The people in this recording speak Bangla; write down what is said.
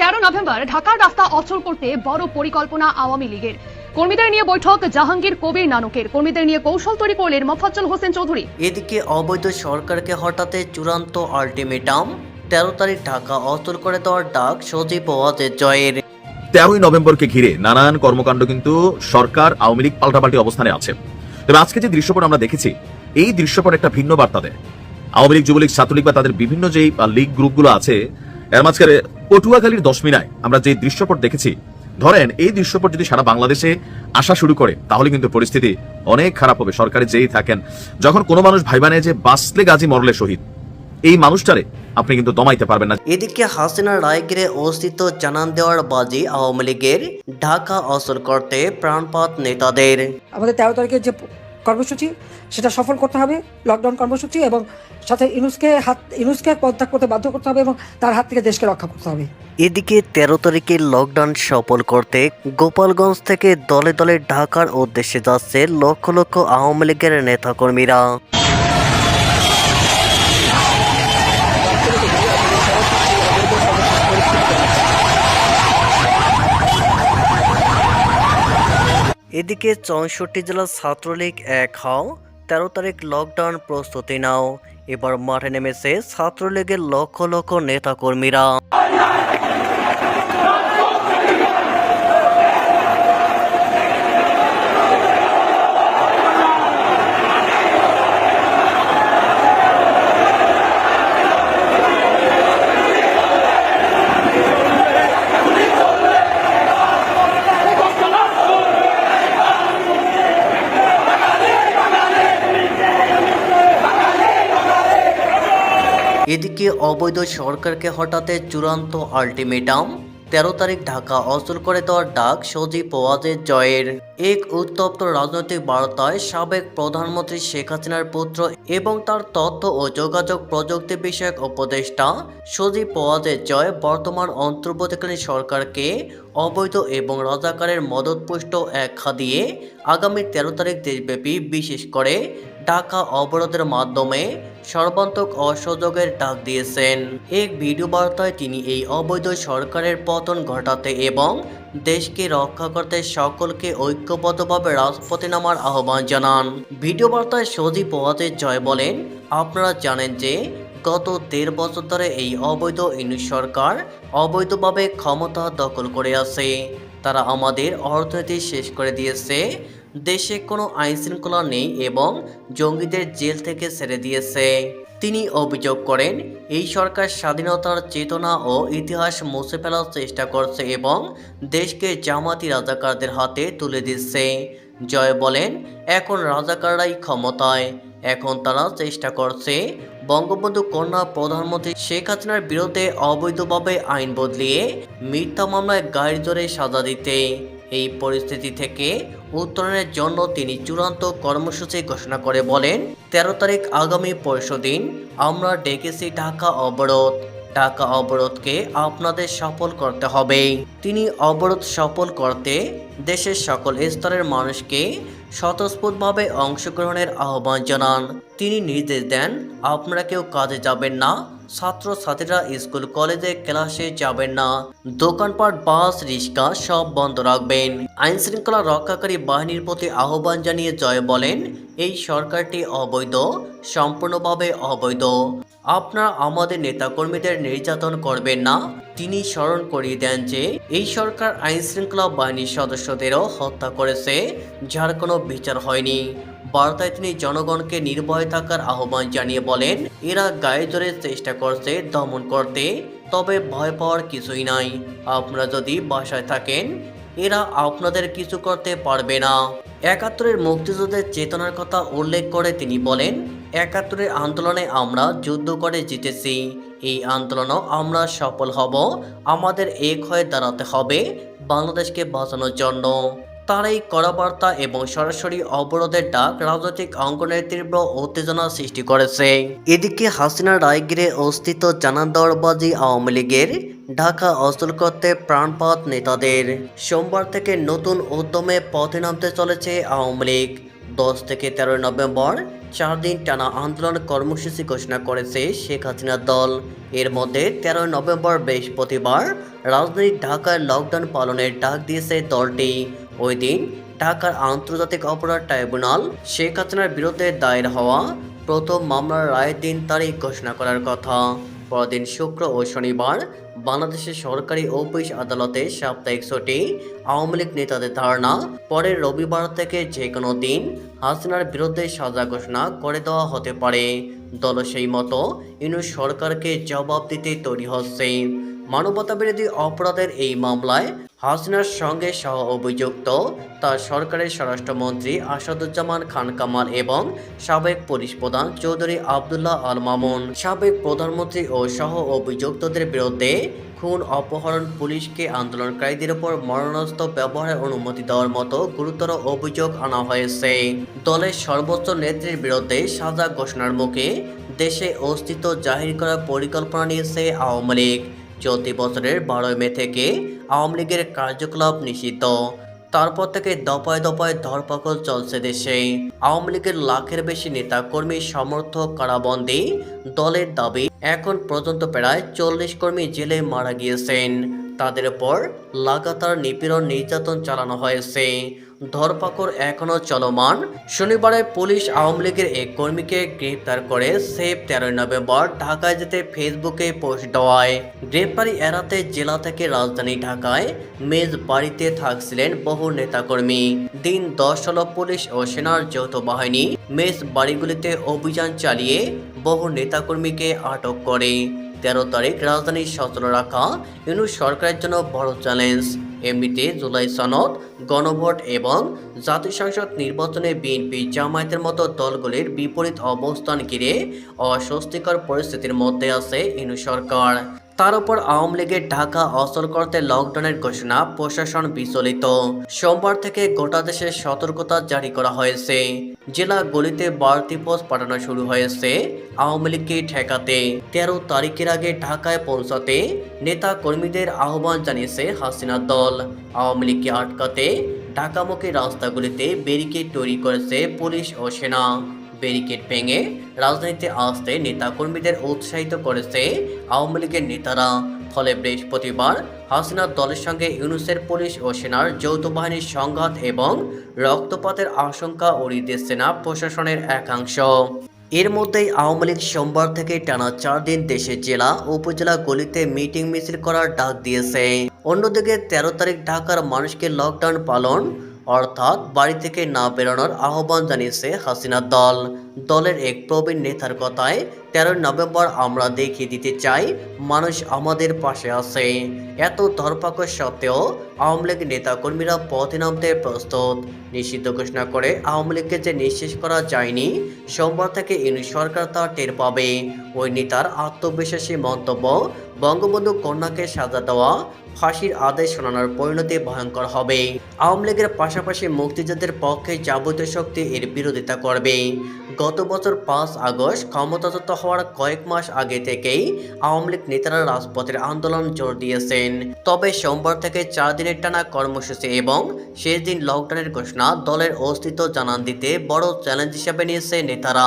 তেরো নভেম্বর ঢাকার রাস্তা অচল করতে বড় পরিকল্পনা আওয়ামী লীগের। কর্মীদের নিয়ে বৈঠক জাহাঙ্গীর কবির নানকের। কর্মীদের নিয়ে কৌশল তৈরি করলেন মোফাজ্জল হোসেন চৌধুরী। এদিকে অবৈধ সরকারকে হটাতে চূড়ান্ত আল্টিমেটাম তেরো তারিখ ঢাকা অচল করে দেওয়ার ডাক সজীব ওয়াজের জয়ের। তেরোই নভেম্বরকে ঘিরে নানান কর্মকাণ্ড কিন্তু সরকার আওয়ামী লীগ পাল্টাপাল্টি অবস্থানে আছে। তবে আজকে যে দৃশ্যপট আমরা দেখেছি এই দৃশ্যপট একটা ভিন্ন বার্তা দেয়। আওয়ামী লীগ যুবলীগ ছাত্রলীগ বা তাদের বিভিন্ন যেই আহ, লীগ গ্রুপগুলো আছে এর মাঝখানে পটুয়াখালীর দশমিনায় আমরা যে দৃশ্যপট দেখেছি ধরেন এই দৃশ্যপট যদি সারা বাংলাদেশে আসা শুরু করে তাহলে কিন্তু পরিস্থিতি অনেক খারাপ হবে। সরকারে যেই থাকেন যখন কোনো মানুষ ভাইবানে যে বাসলে গাজী মরলে শহীদ। এই মানুষটারে আপনি কিন্তু দমাইতে পারবেন না। এদিকে হাসিনা রায়গিরে অস্তিত্ব জানান দেওয়ার বাজি আওয়ামী লীগের ঢাকা অচল করতে প্রাণপাত নেতাদের। আমাদের তেরো তারিখের যে কর্মসূচি, সেটা সফল করতে হবে লকডাউন কর্মসূচি এবং সাথে ইনুসকে হাত, ইনুসকে পদত্যাগ করতে বাধ্য করতে হবে এবং তার হাত থেকে দেশকে রক্ষা করতে হবে। এদিকে তেরো তারিখে লকডাউন সফল করতে গোপালগঞ্জ থেকে দলে দলে ঢাকার উদ্দেশ্যে যাচ্ছে লক্ষ লক্ষ আওয়ামী লীগের নেতাকর্মীরা। এদিকে চৌষট্টি জেলার ছাত্রলীগ এক হও, তেরো তারিখ লকডাউন প্রস্তুতি নাও। এবার মাঠে নেমেছে ছাত্রলীগের লক্ষ লক্ষ নেতাকর্মীরা। এদিকে অবৈধ সরকারকে হটাতে চূড়ান্ত আল্টিমেটাম। তেরো তারিখ ঢাকা অচল করে দেওয়ার ডাক সজীব ওয়াজের জয়ের। এক উত্তপ্ত রাজনৈতিক বার্তায় সাবেক প্রধানমন্ত্রী শেখ হাসিনার পুত্র এবং তার তথ্য ও যোগাযোগ প্রযুক্তি বিষয়ক উপদেষ্টা সজীব ওয়াজের জয় বর্তমান অন্তর্বর্তীকালীন সরকারকে অবৈধ এবং রাজাকারের মদতপুষ্ট একখা দিয়ে আগামী তেরো তারিখ দেশব্যাপী বিশেষ করে ঢাকা অবরোধের মাধ্যমে সর্বান্তক অসহযোগের ডাক দিয়েছেন। এক ভিডিও বার্তায় তিনি এই অবৈধ সরকারের পতন ঘটাতে এবং দেশকে রক্ষা করতে সকলকে ঐক্যবদ্ধভাবে রাজপথে নামার আহ্বান জানান। ভিডিও বার্তায় সজীব ওয়াজের জয় বলেন, আপনারা জানেন যে গত দেড় বছর ধরে এই অবৈধ ইউনিট সরকার অবৈধভাবে ক্ষমতা দখল করে আছে। তারা আমাদের অর্থনীতি শেষ করে দিয়েছে, দেশে কোনো আইনশৃঙ্খলা নেই এবং জঙ্গিদের জেল থেকে ছেড়ে দিয়েছে। তিনি অভিযোগ করেন, এই সরকার স্বাধীনতার চেতনা ও ইতিহাস মুছে ফেলার চেষ্টা করছে এবং দেশকে জামাতি রাজাকারদের হাতে তুলে দিচ্ছে। জয় বলেন, এখন রাজাকাররাই ক্ষমতায়। এখন তারা চেষ্টা করছে বঙ্গবন্ধু কন্যা প্রধানমন্ত্রী শেখ হাসিনার বিরুদ্ধে অবৈধভাবে আইন বদলিয়ে মিথ্যা মামলায় গাড়ি জোরে সাজা দিতে। এই পরিস্থিতি থেকে উত্তরণের জন্য তিনি চূড়ান্ত কর্মসূচি ঘোষণা করে বলেন, তেরো তারিখ আগামী পরশু দিন আমরা ডেকেছি ঢাকা অবরোধ। ঢাকা অবরোধকে আপনাদের সফল করতে হবে। তিনি অবরোধ সফল করতে দেশের সকল স্তরের মানুষকে স্বতঃস্ফূর্তভাবে অংশগ্রহণের আহ্বান জানান। তিনি নির্দেশ দেন, আপনারা কেউ কাজে যাবেন না। ছাত্র ছাত্রীরা স্কুল, কলেজে ক্লাসে যাবেন না। দোকানপাট, বাস, রিক্সা সব বন্ধ রাখবেন। আইন শৃঙ্খলা রক্ষাকারী বাহিনীর প্রতি আহ্বান জানিয়ে জয় বলেন, এই সরকারটি অবৈধ, সম্পূর্ণভাবে অবৈধ। আপনারা আমাদের নেতাকর্মীদের নির্যাতন করবেন না। তিনি স্মরণ করিয়ে দেন যে, এই সরকার আইন শৃঙ্খলা বাহিনীর সদস্যদেরও হত্যা করেছে, যার কোনো বিচার হয়নি। বার্তায় তিনি জনগণকে নির্ভয় থাকার আহ্বান জানিয়ে বলেন, এরা গায়ে জোরে চেষ্টা করছে, দমন করতে, তবে ভয় পাওয়ার কিছুই নাই। আপনারা যদি বাসায় থাকেন, এরা আপনাদের কিছু করতে পারবে না। একাত্তরের মুক্তিযুদ্ধের চেতনার কথা উল্লেখ করে তিনি বলেন, একাত্তরের আন্দোলনে আমরা যুদ্ধ করে জিতেছি। এই আন্দোলনও আমরা সফল হব। আমাদের এক হয়ে দাঁড়াতে হবে বাংলাদেশকে বাঁচানোর জন্য। তার এই এবং সরাসরি অবরোধের ডাক রাজনৈতিক অঙ্গনের তীব্র উত্তেজনা সৃষ্টি করেছে। এদিকে হাসিনা রায়গিরে অস্তিত্ব জানান দেওয়ারবাজি আওয়ামী লীগের ঢাকা অচল করতে প্রাণপাত নেতাদের। সোমবার থেকে নতুন উদ্যমে পথে নামতে চলেছে আওয়ামী লীগ। দশ থেকে তেরোই নভেম্বর চার দিন টানা আন্দোলন কর্মসূচি ঘোষণা করেছে শেখ হাসিনার দল। এর মধ্যে তেরোই নভেম্বর বৃহস্পতিবার রাজধানী ঢাকায় লকডাউন পালনের ডাক দিয়েছে দলটি। ওই দিন ঢাকার আন্তর্জাতিক অপরাধ ট্রাইব্যুনাল শেখ হাসিনার বিরুদ্ধে দায়ের হওয়া প্রথম মামলার রায়ের দিন তারিখ ঘোষণা করার কথা। পরদিন শুক্র ও শনিবার বাংলাদেশের সরকারি অফিস আদালতে সাপ্তাহিক ছুটি, আওয়ামী লীগ নেতাদের ধারণা, পরের রবিবার থেকে যে কোনো দিন হাসিনার বিরুদ্ধে সাজা ঘোষণা করে দেওয়া হতে পারে। দল সেই মতো ইনু সরকারকে জবাব দিতে তৈরি হচ্ছে। মানবতাবিরোধী অপরাধের এই মামলায় হাসিনার সঙ্গে সহ অভিযুক্ত তার সরকারের স্বরাষ্ট্রমন্ত্রী আসাদুজ্জামান খান কামাল এবং সাবেক পুলিশ প্রধান চৌধুরী আবদুল্লাহ আল মামুন। সাবেক প্রধানমন্ত্রী ও সহ অভিযুক্তদের বিরুদ্ধে খুন অপহরণ পুলিশকে আন্দোলনকারীদের উপর মরণাস্ত্র ব্যবহারের অনুমতি দেওয়ার মতো গুরুতর অভিযোগ আনা হয়েছে। দলের সর্বোচ্চ নেত্রীর বিরুদ্ধে সাজা ঘোষণার মুখে দেশে অস্তিত্ব জাহির করার পরিকল্পনা নিয়েছে আওয়ামী লীগ। চলতি বছরের বারোই মে থেকে আওয়ামী লীগের কার্যকলাপ নিষিদ্ধ। তারপর থেকে দফায় দফায় ধরপাকড় চলছে দেশে। আওয়ামী লীগের লাখের বেশি নেতা কর্মী সমর্থক কারাবন্দী দলের দাবি, এখন পর্যন্ত প্রায় চল্লিশ কর্মী জেলে মারা গিয়েছেন। তাদের উপর লাগাতার নিপীড়ন নির্যাতন চালানো হয়েছে। ধরপাকড় এখনও চলমান। শনিবারে পুলিশ আওয়ামী লীগের এক কর্মীকে গ্রেপ্তার করে সেভ তেরোই নভেম্বর ঢাকায় যেতে ফেসবুকে পোস্ট দেওয়ায়। গ্রেপ্তারি এড়াতে জেলা থেকে রাজধানী ঢাকায় মেজ বাড়িতে থাকছিলেন বহু নেতাকর্মী। দিন দশ হল পুলিশ ও সেনার যৌথ বাহিনী মেজ বাড়িগুলিতে অভিযান চালিয়ে বহু নেতাকর্মীকে আটক করে। তেরো তারিখ রাজধানী সচল রাখা ইউনু সরকারের জন্য বড় চ্যালেঞ্জ। এমনিতে জুলাই সনদ, গণভোট এবং জাতীয় সংসদ নির্বাচনে বিএনপি জামায়াতের মতো দলগুলির বিপরীত অবস্থান ঘিরে অস্বস্তিকর পরিস্থিতির মধ্যে আছে ইনু সরকার। তার উপর আওয়ামী লীগের ঢাকা অচল করতে লকডাউনের ঘোষণা প্রশাসন বিচলিত। সোমবার থেকে গোটা দেশে সতর্কতা জারি করা হয়েছে। জেলা গলিতে বাড়তি পোস্ট পাঠানো শুরু হয়েছে আওয়ামী লীগকে ঠেকাতে। তেরো তারিখের আগে ঢাকায় পৌঁছাতে নেতা কর্মীদের আহ্বান জানিয়েছে হাসিনা দল। আওয়ামী লীগকে আটকাতে ঢাকামুখী রাস্তাগুলিতে ব্যারিকেড তৈরি করেছে পুলিশ ও সেনা। ব্যারিকেড ভেঙে রাজধানীতে আসতে নেতাকর্মীদের উৎসাহিত করেছে আওয়ামী লীগের নেতারা। ফলে বৃহস্পতিবার হাসিনার দলের সঙ্গে ইউনুসের পুলিশ ও সেনার যৌথ বাহিনীর সংঘাত এবং রক্তপাতের আশঙ্কা উড়িয়ে দিচ্ছে না প্রশাসনের একাংশ। এর মধ্যেই আওয়ামী লীগ সোমবার থেকে টানা চার দিন দেশের জেলা উপজেলা গলিতে মিটিং মিছিল করার ডাক দিয়েছে। অন্যদিকে তেরো তারিখ ঢাকার মানুষকে লকডাউন পালন অর্থাৎ বাড়ি থেকে না বেরোনোর আহ্বান জানিয়েছে হাসিনার দল। দলের এক প্রবীণ নেতার কথায় তেরোই নভেম্বর আমরা দেখিয়ে দিতে চাই, মানুষ আমাদের পাশে আছে। এত ধরপাকড় সত্ত্বেও আওয়ামী লীগ নেতাকর্মীরা পথে নামতে প্রস্তুত। নিষিদ্ধ ঘোষণা করে আওয়ামী লীগকে যে নিঃশেষ করা যায়নি, সোমবার থেকে ইউনি সরকার তা টের পাবে। ওই নেতার আত্মবিশ্বাসী মন্তব্য বঙ্গবন্ধু কন্যাকে সাজা দেওয়া, ফাঁসির আদেশ শোনানোর পরিণতি ভয়ঙ্কর হবে। আওয়ামী লীগের পাশাপাশি মুক্তিযুদ্ধের পক্ষে যাবতীয় শক্তি এর বিরোধিতা করবে। গত বছর পাঁচ আগস্ট ক্ষমতাচ্যুত হওয়ার কয়েক মাস আগে থেকেই আওয়ামী লীগ নেতারা রাজপথের আন্দোলন জোর দিয়েছেন। তবে সোমবার থেকে চার দিনের টানা কর্মসূচি এবং শেষ দিন লকডাউনের ঘোষণা দলের অস্তিত্ব জানান দিতে বড় চ্যালেঞ্জ হিসেবে নিয়েছে নেতারা।